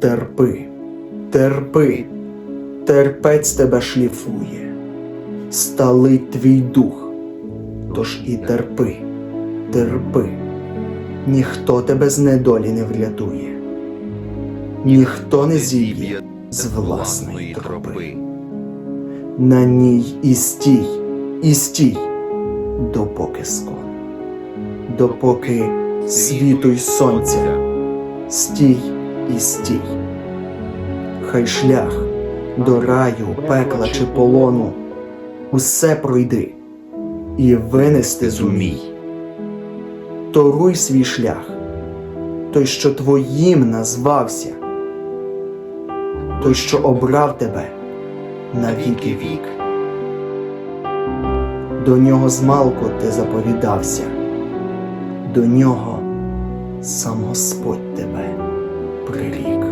Терпи, терпи, терпець тебе шліфує, сталить твій дух, тож і терпи, терпи, ніхто тебе з недолі не врятує, ніхто не зіб'є з власної тропи. На ній і стій, і стій, допоки скон, допоки світу й сонця, стій і. Хай шлях до раю, пекла чи полону, усе пройди і винести зумій. Торуй свій шлях, той, що твоїм назвався, той, що обрав тебе на віки вік. До нього змалку ти заповідався, до нього сам Господь тебе Relique.